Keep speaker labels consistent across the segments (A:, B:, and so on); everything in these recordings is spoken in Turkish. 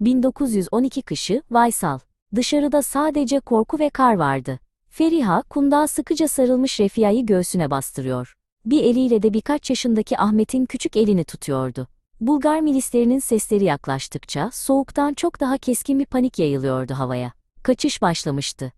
A: 1912 kışı, Vaysal. Dışarıda sadece korku ve kar vardı. Feriha, kundağa sıkıca sarılmış Refia'yı göğsüne bastırıyor. Bir eliyle de birkaç yaşındaki Ahmet'in küçük elini tutuyordu. Bulgar milislerinin sesleri yaklaştıkça soğuktan çok daha keskin bir panik yayılıyordu havaya. Kaçış başlamıştı.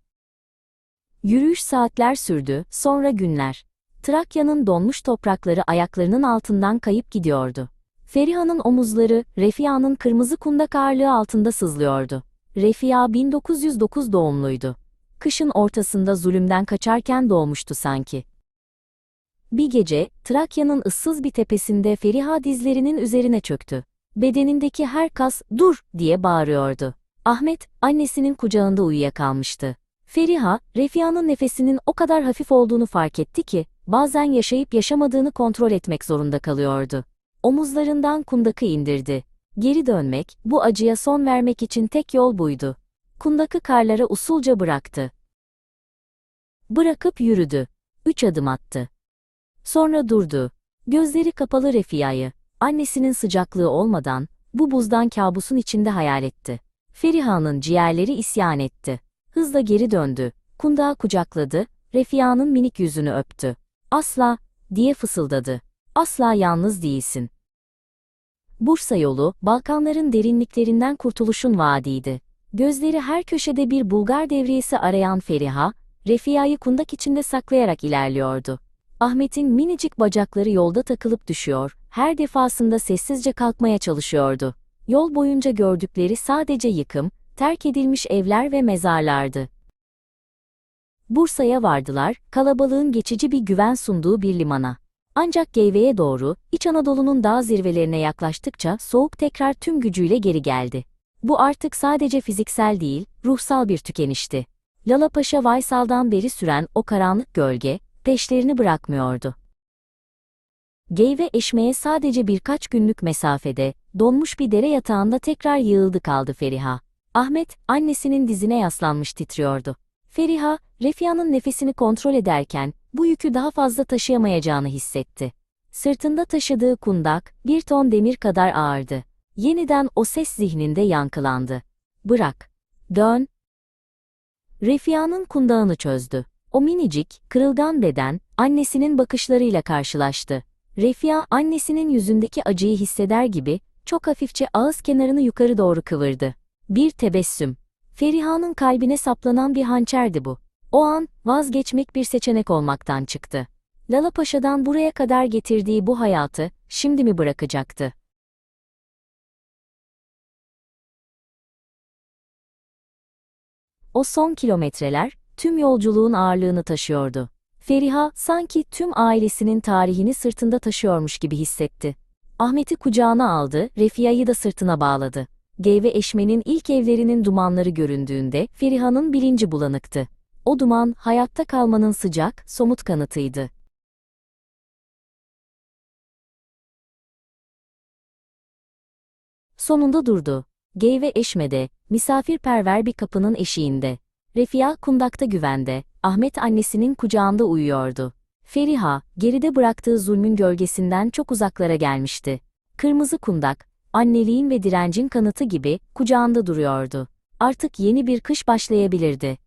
A: Yürüyüş saatler sürdü, sonra günler. Trakya'nın donmuş toprakları ayaklarının altından kayıp gidiyordu. Feriha'nın omuzları, Refia'nın kırmızı kundak ağırlığı altında sızlıyordu. Refia 1909 doğumluydu. Kışın ortasında zulümden kaçarken doğmuştu sanki. Bir gece, Trakya'nın ıssız bir tepesinde Feriha dizlerinin üzerine çöktü. Bedenindeki her kas, dur, diye bağırıyordu. Ahmet, annesinin kucağında uyuyakalmıştı. Feriha, Refia'nın nefesinin o kadar hafif olduğunu fark etti ki, bazen yaşayıp yaşamadığını kontrol etmek zorunda kalıyordu. Omuzlarından kundakı indirdi. Geri dönmek, bu acıya son vermek için tek yol buydu. Kundakı karlara usulca bıraktı. Bırakıp yürüdü. Üç adım attı. Sonra durdu. Gözleri kapalı Refia'yı, annesinin sıcaklığı olmadan, bu buzdan kabusun içinde hayal etti. Feriha'nın ciğerleri isyan etti. Hızla geri döndü. Kundağı kucakladı, Refia'nın minik yüzünü öptü. Asla, diye fısıldadı. Asla yalnız değilsin. Bursa yolu, Balkanların derinliklerinden kurtuluşun vaadiydi. Gözleri her köşede bir Bulgar devriyesi arayan Feriha, Refia'yı kundak içinde saklayarak ilerliyordu. Ahmet'in minicik bacakları yolda takılıp düşüyor, her defasında sessizce kalkmaya çalışıyordu. Yol boyunca gördükleri sadece yıkım, terk edilmiş evler ve mezarlardı. Bursa'ya vardılar, kalabalığın geçici bir güven sunduğu bir limana. Ancak Geyve'ye doğru, İç Anadolu'nun dağ zirvelerine yaklaştıkça soğuk tekrar tüm gücüyle geri geldi. Bu artık sadece fiziksel değil, ruhsal bir tükenişti. Lala Paşa Vaysal'dan beri süren o karanlık gölge, peşlerini bırakmıyordu. Geyve eşmeye sadece birkaç günlük mesafede, donmuş bir dere yatağında tekrar yığıldı kaldı Feriha. Ahmet, annesinin dizine yaslanmış titriyordu. Feriha, Refia'nın nefesini kontrol ederken, bu yükü daha fazla taşıyamayacağını hissetti. Sırtında taşıdığı kundak, bir ton demir kadar ağırdı. Yeniden o ses zihninde yankılandı. Bırak. Dön. Refia'nın kundağını çözdü. O minicik, kırılgan beden, annesinin bakışlarıyla karşılaştı. Refia, annesinin yüzündeki acıyı hisseder gibi, çok hafifçe ağız kenarını yukarı doğru kıvırdı. Bir tebessüm. Feriha'nın kalbine saplanan bir hançerdi bu. O an, vazgeçmek bir seçenek olmaktan çıktı. Lala Paşa'dan buraya kadar getirdiği bu hayatı, şimdi mi bırakacaktı? O son kilometreler, tüm yolculuğun ağırlığını taşıyordu. Feriha, sanki tüm ailesinin tarihini sırtında taşıyormuş gibi hissetti. Ahmet'i kucağına aldı, Refia'yı da sırtına bağladı. Geyve Eşme'nin ilk evlerinin dumanları göründüğünde Feriha'nın bilinci bulanıktı. O duman, hayatta kalmanın sıcak, somut kanıtıydı. Sonunda durdu. Geyve Eşme'de, misafirperver bir kapının eşiğinde. Refia kundakta güvende, Ahmet annesinin kucağında uyuyordu. Feriha, geride bıraktığı zulmün gölgesinden çok uzaklara gelmişti. Kırmızı kundak, anneliğin ve direncin kanıtı gibi kucağında duruyordu. Artık yeni bir kış başlayabilirdi.